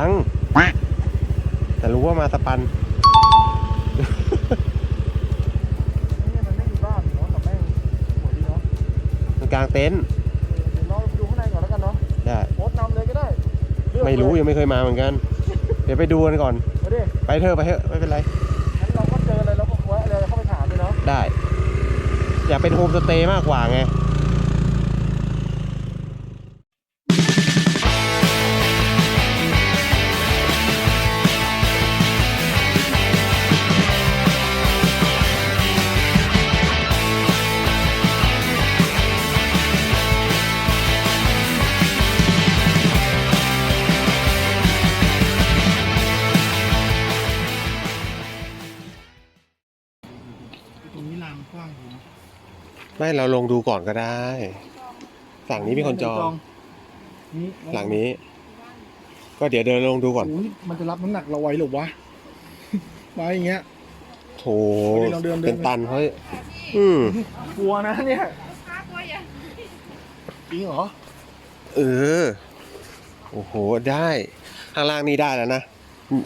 ัง แต่รู้ว่ามาสปันมันกลางเต็นท์เปดูข้างในก่อนแล้วกันเนาะได้ไม่รู้ยังไม่เคยมาเหมือนกัน เดี๋ยวไปดูกันก่อนไปเถอะไปเถอะไม่เป็นไร งั้นเราก็เจออะไรเราก็แวะอะไรเข้าไปถามเลยเนาะ ได้ อยากเป็นโฮมสเตย์มากกว่าไง ไม่เราลงดูก่อนก็ได้ฝั่งนี้มีคนจอง นี่หลังนี้ ก็เดี๋ยวเดินลงดูก่อนโอ้ยมันจะรับน้ำหนักเราไว้หรือวะ มาอย่างเงี้ย โถเดินเดินเดินเป็นตันเฮ้ยอืมกลัวนะเนี่ยจริงเหรอ เออ โอ้โห ได้ ข้างล่างนี่ได้แล้วนะอืม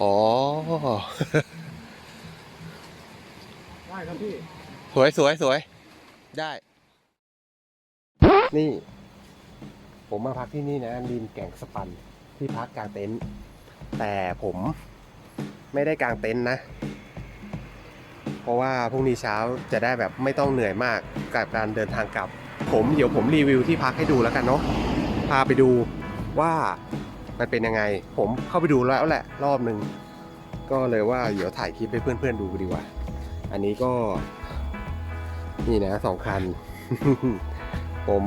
อ๋อได้ครับ พี่ สวยสวยสวย ได้ นี่ ผมมาพักที่นี่นะริมแก่งสปันที่พักกลางเต็นท์แต่ผมไม่ได้กางเต็นท์นะ เพราะว่าพรุ่งนี้เช้าจะได้แบบไม่ต้องเหนื่อยมากกับการเดินทางกลับ ผมเดี๋ยวผมรีวิวที่พักให้ดูแล้วกันเนาะพาไปดูว่ามันเป็นยังไง ผมเข้าไปดูแล้วแหละ รอบหนึ่งก็เลยว่าเดี๋ยวถ่ายคลิปให้เพื่อนๆดูดีกว่า อันนี้ก็ นี่นะสองคัน ผม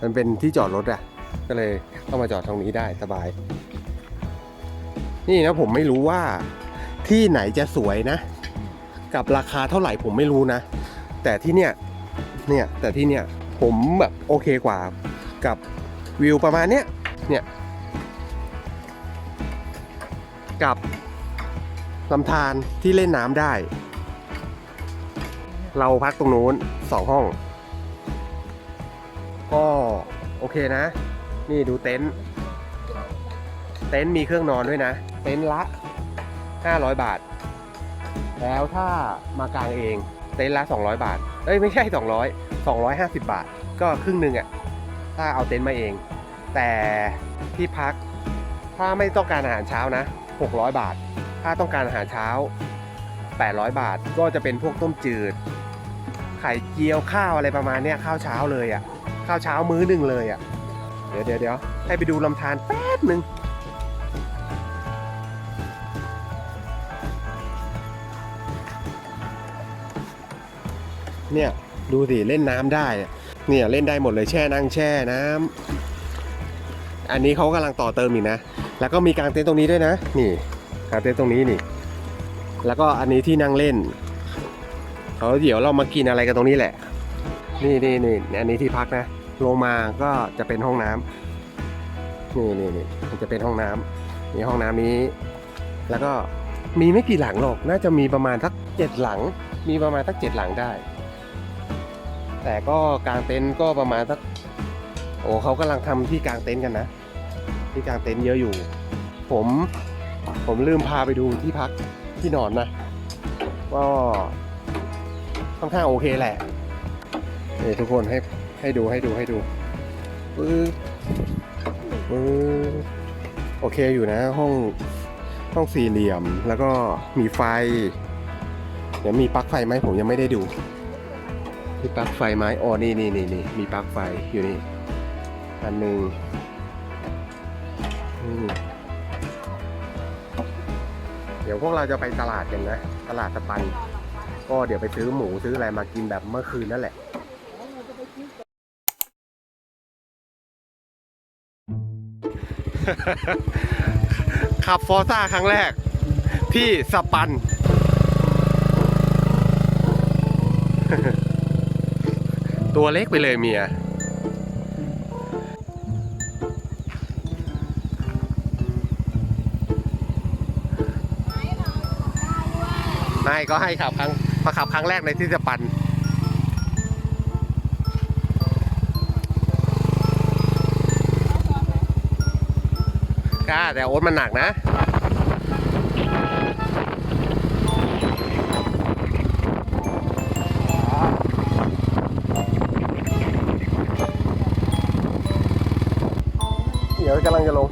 มันเป็นที่จอดรถอะก็เลยต้องมาจอดตรงนี้ได้สบาย นี่นะผมไม่รู้ว่าที่ไหนจะสวยนะ กับราคาเท่าไหร่ผมไม่รู้นะ แต่ที่เนี่ย เนี่ย แต่ที่เนี่ย ผมแบบโอเคกว่ากับวิวประมาณเนี้ย เนี่ย กับลำธารที่เล่นน้ำได้ เราพักตรงนู้นสองห้อง ก็โอเคนะ นี่ดูเต็นท์เต็นท์มีเครื่องนอนด้วยนะ เต็นท์ละ 500 บาท แล้วถ้ามากางเองเต็นท์ละ 200 บาท เอ้ยไม่ใช่ 200 250 บาท ก็ครึ่งหนึ่งอะถ้าเอาเต็นท์มาเอง แต่ที่พักถ้าไม่ต้องการอาหารเช้านะ 600 บาท ถ้าต้องการอาหารเช้า 800 บาท ก็จะเป็นพวกต้มจืด เจียวข้าวอะไรประมาณเนี้ยข้าวเช้าเลยอะ่ะข้าวเช้ามื้อหนึ่งเลยอะ่ะเดี๋ยวเดี๋ยวเดี๋ยวให้ไปดูลำธารแป๊บหนึ่งเนี่ยดูสิเล่นน้ำได้เนี่ยเล่นได้หมดเลยแช่นั่งแช่น้ำอันนี้เขากำลังต่อเติมอีกนะ แล้วก็มีกางเต็นท์ตรงนี้ด้วยนะ นี่กางเต็นท์ตรงนี้นี่ แล้วก็อันนี้ที่นั่งเล่น เขาเดี๋ยวเรามากินอะไรกันตรงนี้แหละ นี่นี่นี่อันนี้ที่พักนะ ลงมาก็จะเป็นห้องน้ำนี่นี่นี่มันจะเป็นห้องน้ำนี่ห้องน้ำนี้ แล้วก็มีไม่กี่หลังหรอกน่าจะมีประมาณสักเจ็ดหลัง มีประมาณสักเจ็ดหลังได้ แต่ก็กางเต็นท์ก็ประมาณสักโอ้เขากำลังทำที่กางเต็นท์กันนะ ที่กางเต็นท์เยอะอยู่ ผมผมลืมพาไปดูที่พักที่นอนนะก็ ค่อนข้างโอเคแหละนี่ทุกคนให้ให้ดูให้ดูให้ดูปึ๊บปึ๊บโอเคอยู่นะห้องห้องสี่เหลี่ยมแล้วก็มีไฟ เดี๋ยวมีปลั๊กไฟไหมผมยังไม่ได้ดูมีปลั๊กไฟไหมอ๋อนี่นี่นี่นี่มีปลั๊กไฟอยู่นี่อันหนึ่งเดี๋ยวพวกเราจะไปตลาดกันนะ ตลาดตะปัน ก็เดี๋ยวไปซื้อหมูซื้ออะไรมากินแบบเมื่อคืนนั่นแหละขับฟอร์ซ่าครั้งแรก ที่สปัน ตัวเล็กไปเลยเมีย ไม่ก็ให้ขับครั้ง มาขับครั้งแรกในที่จะปั่นก้าแต่โอ๊ตมันหนักนะเดี๋ยวกำลังจะลง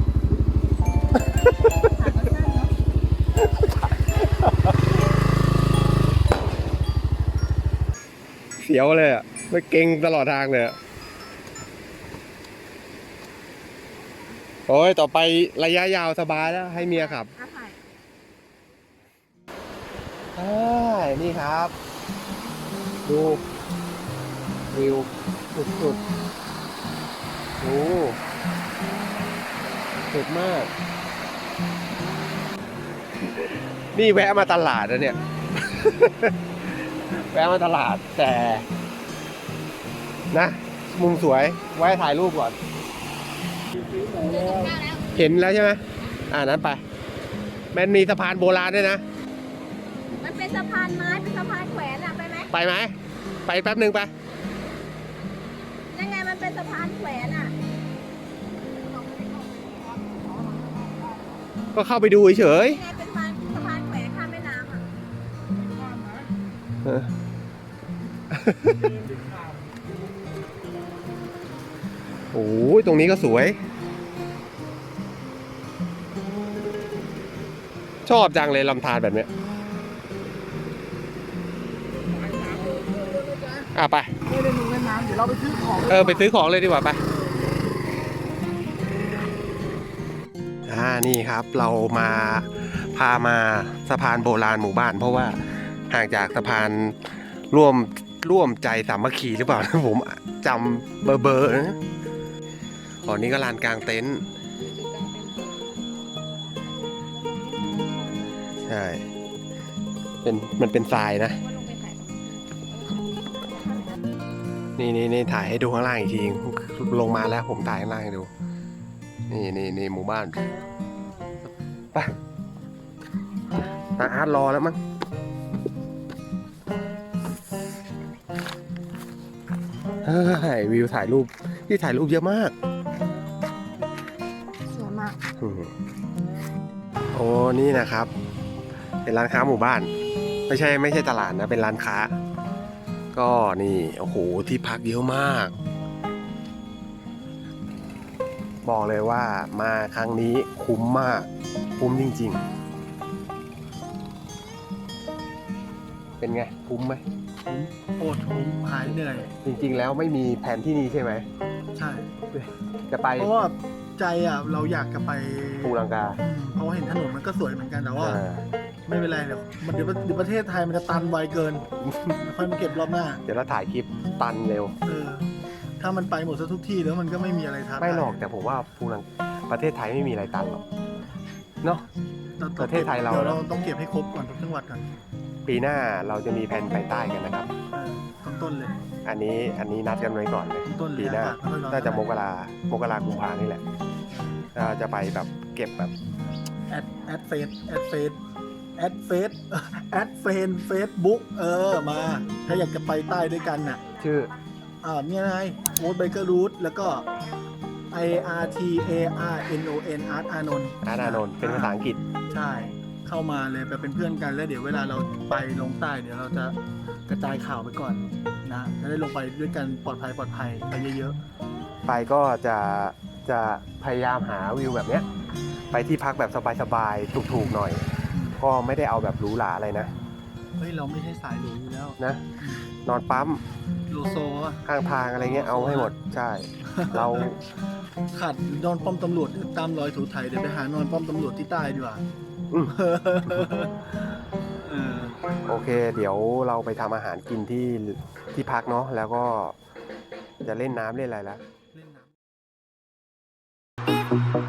สียวเลยอะไม่เก่งตลอดทางเลยอะโอ้ยต่อไประยะยาวสบายแล้ว ให้เมียขับอ่ายใช่นี่ครับ ดูวิวสุดๆโอ้สุดมาก นี่แวะมาตลาดนะเนี่ย แวะมาตลาดแต่นะ มุมสวยไว้ถ่ายรูปก่อน เห็นแล้วใช่ไหมอ่านั้นไป มันมีสะพานโบราณด้วยนะ มันเป็นสะพานไม้ เป็นสะพานแขวนอะไปไหม ไปไหม ไปแป๊บหนึ่งไป ยังไงมันเป็นสะพานแขวนอะก็เข้าไปดูเฉยยังไงเป็นสะพานสะพานแขวนข้ามแม่น้ำอะๆเออ โอ้ยตรงนี้ก็สวย ชอบจังเลยลำธารแบบเนี้ยอะไป ไม่ได้ลงเล่นน้ำเดี๋ยวเราไปซื้อของเออไปซื้อของเลยดีกว่าไป อ่านี่ครับเรามาพามาสะพานโบราณหมู่บ้าน เพราะว่าห่างจากสะพานร่วม ร่วมใจสามัคคีหรือเปล่าผมจำเบอร์เบอร์นะอ๋อนี่ก็ลานกลางเต็นท์ใช่เป็นมันเป็นทรายนะ นี่นี่นี่ถ่ายให้ดูข้างล่างอีกทีลงมาแล้วผมถ่ายข้างล่างให้ดู นี่นี่นี่หมู่บ้านไปตาอาร์ตรอแล้วมั้ง เฮ้ยวิวถ่ายรูปที่ถ่ายรูปเยอะมากสวยมาก อืมโอ้นี่นะครับ เป็นร้านค้าหมู่บ้าน ไม่ใช่ไม่ใช่ตลาดนะเป็นร้านค้า ก็นี่โอ้โหที่พักเยอะมาก บอกเลยว่ามาครั้งนี้คุ้มมาก คุ้มจริง ๆ เป็นไง คุ้มไหม โอดทุมหายเหนื่อย จริงๆ แล้วไม่มีแผนที่นี่ใช่ไหม ใช่ จะไปเพราะว่าใจอะเราอยากจะไปปูลังกาอืมเพราะว่าเห็นถนนมันก็สวยเหมือนกันแต่ว่า อ่าไม่เป็นไรเดี๋ยวมันเดี๋ยวเดี๋ยวประเทศไทยมันจะตันไวเกิน ค่อยมาเก็บรอบหน้า เดี๋ยวเราถ่ายคลิปตันเร็ว เออ ถ้ามันไปหมดซะทุกที่แล้วมันก็ไม่มีอะไรท้าทายไม่หรอกแต่ผมว่าปูลังประเทศไทยไม่มีอะไรตันหรอกเนาะเราต้องประเทศไทยเรา ดี๋วเราต้องเก็บให้ครบก่อนทุกจังหวัดก่อน ปีหน้าเราจะมีแผนไปใต้กันนะครับเออต้นต้นๆเลย อันนี้อันนี้นัดกันไว้ก่อนเลยต้นๆเลยปีหน้าอากศไม่ค่อยร้อน น่าจะมเท่ไหร่กรามกรากุมภานี่แหละเราจะไปแบบเก็บแบบแอดแอดเฟซแอดเฟซแอดเฟซแอดเฟนเฟซบุ๊กเออมา ถ้าอยากจะไปใต้ด้วยกันน่ะชื่อ อ่าเนี่ยไงโอ๊ตไบเกอร์รูทแล้วก็ I R T A R N O N อาร์ตอานนท์อาร์ตอานนท์เป็นภาษาอังกฤษ ใช่ เข้ามาเลยไปเป็นเพื่อนกัน แล้วเดี๋ยวเวลาเราไปลงใต้เดี๋ยวเราจะกระจายข่าวไปก่อนนะจะได้ลงไปด้วยกันปลอดภัยปลอดภัยไปเยอะไปก็จะจะพยายามหาวิวแบบเนี้ย ไปที่พักแบบสบายๆถูกๆหน่อย ก็ไม่ได้เอาแบบหรูหราอะไรนะๆเฮ้ยเราไม่ใช่สายหรูอยู่แล้วนะ นอนปั๊มโลโซอะข้างทางอะไรเงี้ยเอาให้หมดใช่ เราขาดนอนป้อมตำรวจเดี๋ยวตามรอยถูไทยเดี๋ยวไปหานอนป้อมตำรวจที่ใต้ดีกว่าอืม เออโอเค เดี๋ยวเราไปทำอาหารกินที่ที่พักเนาะแล้วก็จะเล่นน้ำเล่นอะไรแล้ว เล่นน้ำ